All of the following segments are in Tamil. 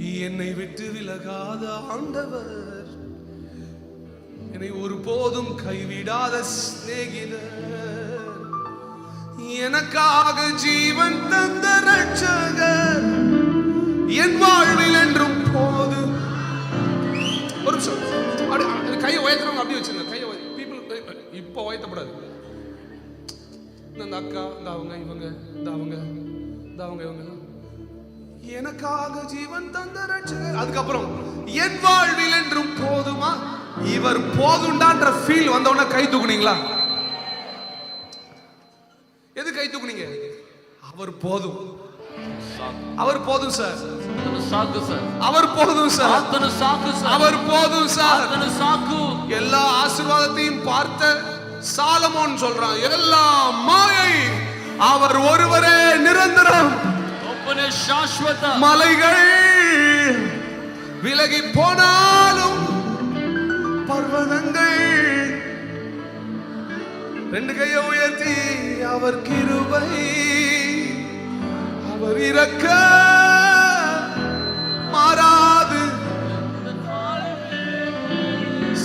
என்னை விட்டு விலகாத ஆண்டவர். என்னை ஒருபோதும் கைவிடாத சிநேகிதர். எனக்காக ஜீவன் தந்த ரட்சகர் என் வாழ்வில் என்றும் போது ஒரு அப்படி கையை உயர்த்துறவங்க அப்படி வச்சிருந்தேன் கையை பீப்புள் eh, eh, இப்போ உயர்த்தப்படாது. இந்த அக்கா இந்த அவங்க இவங்க இந்த அவங்க இந்த அவங்க இவங்க. எனக்காக ஜீவன் தந்த அதுக்கப்புறம் என் வாழ்வில் என்றும் போதுமா? இவர் போதுண்டான்ற ஃபீல் வந்தவன கை தூக்குனீங்களா? எது கை தூக்குனீங்க? அவர் போதும். அவர் போதும் சார் சாக்கு சார் அவர் போதும் சார் அத்தனை சாக்கு அவர் போதும் சார் அத்தனை சாக்கு. எல்லா ஆசீர்வாதத்தையும் பார்த்த சாலமோன் சொல்றான் எல்லாம் மாயை அவர் ஒருவரே நிரந்தரம். சாஸ்வத மலைகள் விலகி போனாலும் பர்வதங்கள் ரெண்டு கையை உயர்த்தி அவர் கிருபை அவர் இறக்க மாறாது.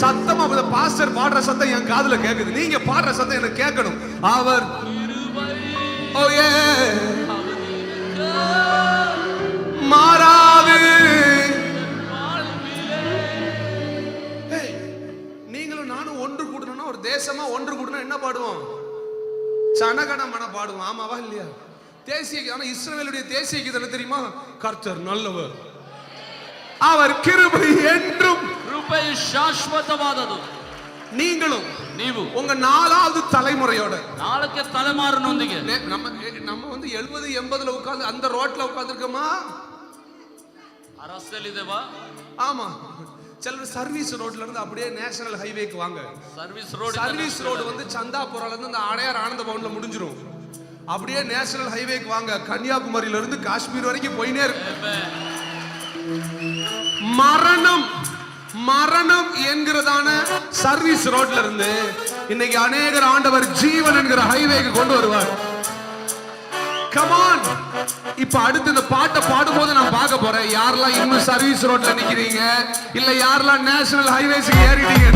சத்தம் அவங்க பாஸ்டர் பாடுற சத்தம் என் காதுல கேக்குது. நீங்க பாடுற சத்தம் எனக்கு கேட்கணும். அவர் ஓ ஏ மாறாது. நீங்களும் நானும் ஒன்று கூடணும்னா ஒரு தேசமா ஒன்று கூடணும் என்ன பாடுவோம்? சனகணமன பாடுவோம். ஆமாவா இல்லையா? தேசிய ஆனா இஸ்ரேலுடைய தேசிய கீதம் தெரியுமா? கர்த்தர் நல்லவர். அவர் கிருபை என்றும் கிருபை சாஸ்வதமானது நீங்களும் நீவும் உங்க நாலாவது தலைமுறையோட. நாளைக்கு தலைமாறணும் நம்ம நம்ம வந்து எழுபது எண்பதுல உட்காந்து அந்த ரோட்ல உட்காந்துருக்கோமா அரசலிதவா ஆமா. சிலர் சர்வீஸ் ரோட்ல இருந்து அப்படியே நேஷனல் ஹைவேக்கு வாங்க. சர்வீஸ் ரோடு சர்வீஸ் ரோடு வந்து சந்தாபுரால இருந்து இந்த ஆடையார் ஆனந்த பவன்ல முடிஞ்சிரும். அப்படியே நேஷனல் ஹைவேக்கு வாங்க. கன்னியாகுமரியில இருந்து காஷ்மீர் வரைக்கும் போயினே இருக்கு. மரணம் மரணம் என்கிறதான சர்வீஸ் ரோட்ல இருந்து இன்னைக்கு அநேகர் ஆண்டவர் ஜீவன் என்கிற ஹைவேக்கு கொண்டு வருவார். கமான் இப்ப அடுத்து இந்த பாட்டை பாடும்போது நான் பார்க்க போறேன். யாரெல்லாம் இன்னும் சர்வீஸ் ரோட்ல நிக்கிறீங்க? இல்ல யாரெல்லாம் நேஷனல் ஹைவேஸ்க்கு ஏறிட்டீங்க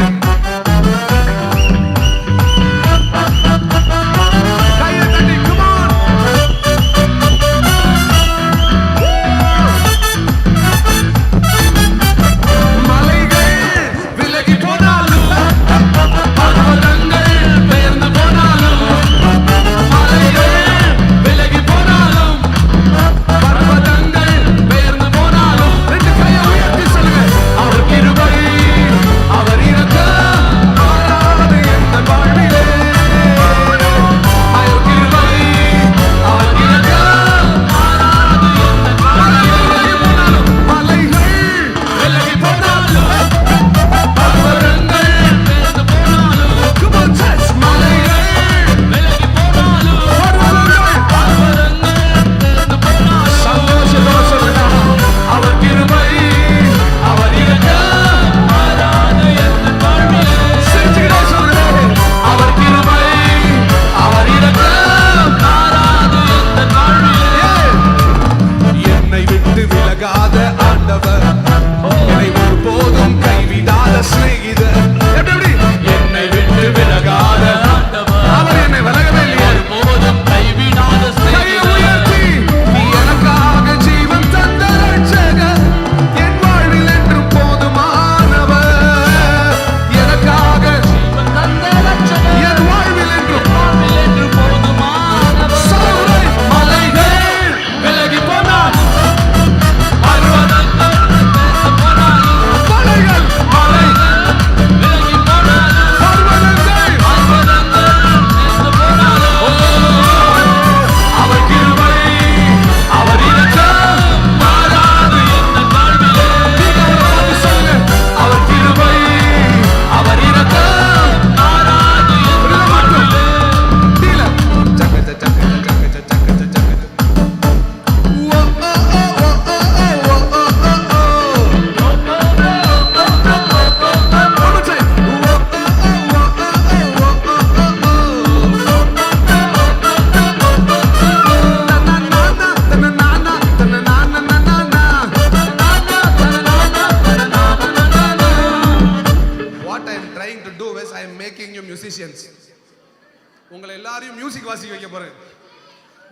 எல்லாரையும் மியூசிக் வாசிக்க வைக்க போறேன்.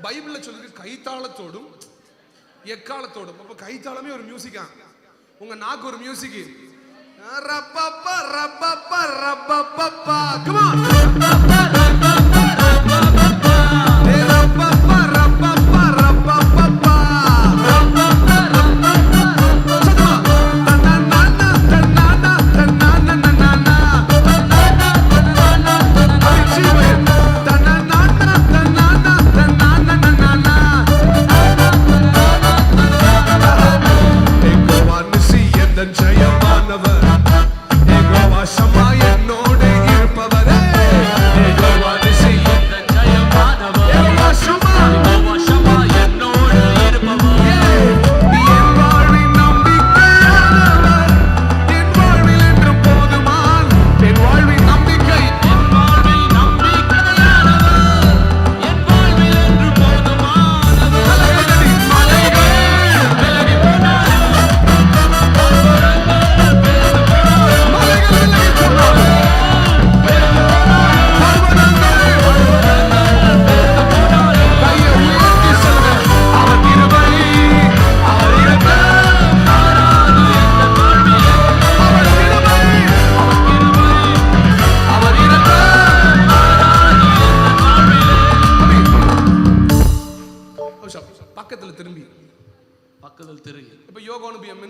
பைபிள்ல சொல்லிருக்கு கைத்தாளத்தோடும் எக்காலத்தோடும். அப்போ கைத்தாளமே ஒரு மியூசிக்கா உங்க நாக்கு ஒரு மியூசிக் ரப்பப்பா ரப்பப்பா ரப்பப்பா come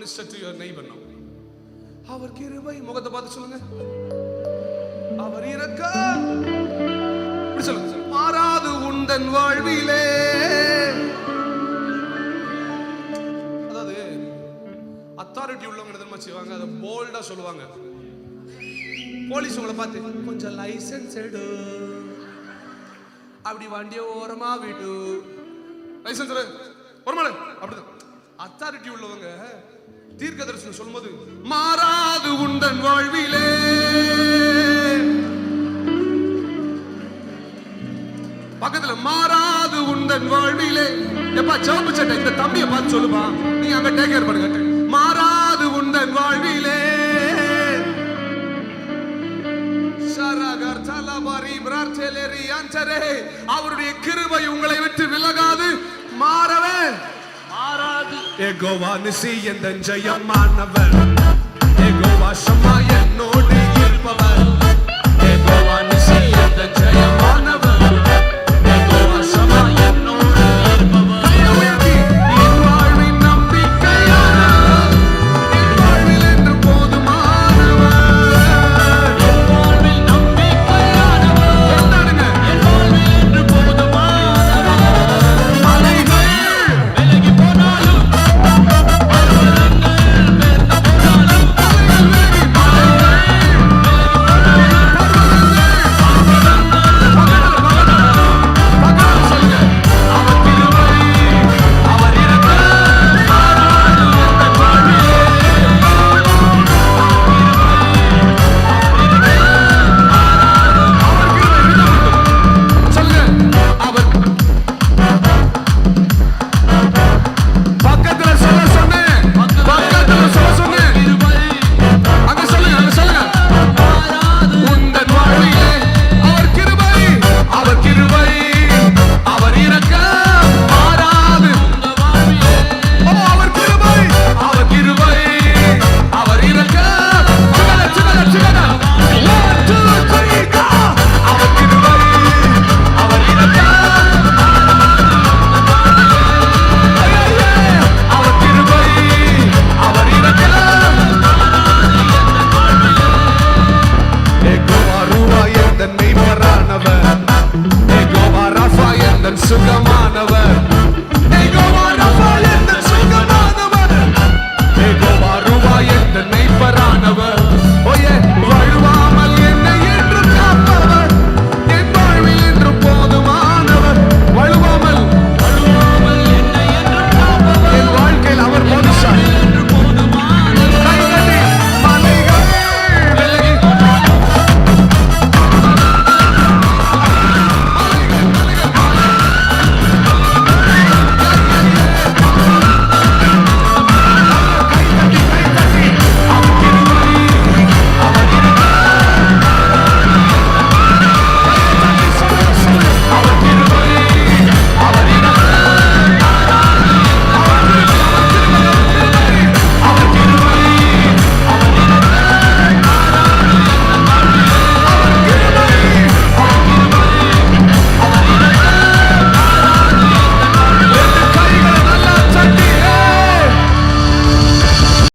gone be a minister to your neighbor now. அவர் கிருபை முகத்தை பார்த்து சொல்லுங்க. அவர் இறக்க. சொல்லுங்க மாறாது உந்தன் வாழ்விலே. அதாவது அத்தாரிட்டி உள்ளவங்க என்ன தெரியுமா செய்வாங்க? அதை போல்டா சொல்லுவாங்க. போலீஸ் உங்களை பார்த்து கொஞ்சம் லைசன்ஸ் எடு. அப்படி வண்டியை ஓரமா விடு. லைசன்ஸ் ஓரமா அப்படிதான். அத்தாரிட்டி உள்ளவங்க தீர்க்க தரிசனம் சொல்லும்போது மாறாது உந்தன் வாழ்விலே. பக்கத்துல மாறாது உந்தன் வாழ்விலே. எப்பா சிவப்பு சட்டை இந்த தம்பியை பார்த்து சொல்லுமா நீ அங்க டேக் கேர் பண்ணுங்க மாறாது உந்தன் வாழ்விலே. அவருடைய கிருபை உங்களை விட்டு விலகாது. மாறவே. எகோவா நிசி எந்த ஜெயமானவர் எகோவா ஷமா என்னோடு